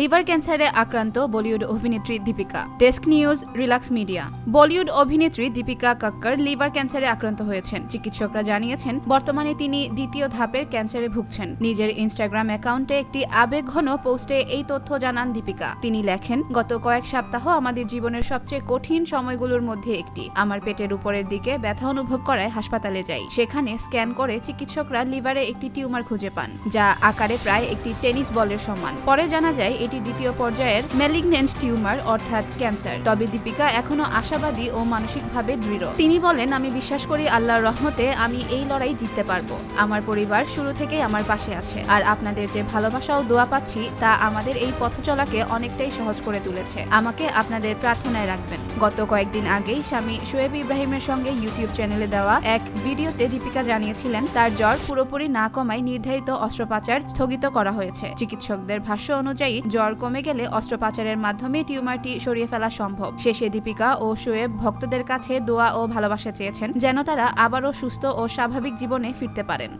Liver ক্যান্সারে আক্রান্ত বলিউড অভিনেত্রী Deepika. Desk news relax media. Bollywood অভিনেত্রী দীপিকা কাক্কর লিভার ক্যান্সারে আক্রান্ত হয়েছেন। চিকিৎসকরা জানিয়েছেন, বর্তমানে তিনি দ্বিতীয় ধাপের ক্যান্সারে ভুগছেন। নিজের ইনস্টাগ্রাম অ্যাকাউন্টে একটি আবেগঘন পোস্টে এই তথ্য জানান দীপিকা। তিনি লেখেন, গত কয়েক সপ্তাহ আমাদের জীবনের সবচেয়ে কঠিন সময়গুলোর মধ্যে একটি। আমার পেটের উপরের দিকে ব্যথা অনুভব করায় হাসপাতালে যাই। সেখানে স্ক্যান করে চিকিৎসকরা লিভারে একটি টিউমার খুঁজে পান, যা আকারে প্রায় একটি টেনিস বলের সমান। পরে জানা যায় এটি দ্বিতীয় পর্যায়ের ম্যালিগনেন্ট টিউমার অর্থাৎ ক্যান্সার তবে দীপিকা এখনও আশাবাদী ও মানসিকভাবে দৃঢ়। তিনি বলেন, আমি বিশ্বাস করি আল্লাহর রহমতে আমি এই লড়াই জিততে পারব। আমার পরিবার শুরু থেকেই আমার পাশে আছে। আর আপনাদের যে ভালোবাসা ও দোয়া পাচ্ছি, তা আমাদের এই পথ চলাকে অনেকটাই সহজ করে তুলেছে। আমাকে আপনাদের প্রার্থনায় রাখবেন। গত কয়েকদিন আগেই স্বামী শোয়েব ইব্রাহিমের সঙ্গে ইউটিউব চ্যানেলে দেওয়া এক ভিডিওতে দীপিকা জানিয়েছিলেন, তার জ্বর পুরোপুরি না কমায় নির্ধারিত অস্ত্রোপচার স্থগিত করা হয়েছে। চিকিৎসকদের ভাষ্য অনুযায়ী জ্বর কমে গেলে অস্ত্রোপচারের মাধ্যমে টিউমারটি সরিয়ে ফেলা সম্ভব। শেষে দীপিকা ও শোয়েব ভক্তদের কাছে দোয়া ও ভালোবাসা চেয়েছেন, যেন তারা আবারও সুস্থ ও স্বাভাবিক জীবনে ফিরতে পারেন।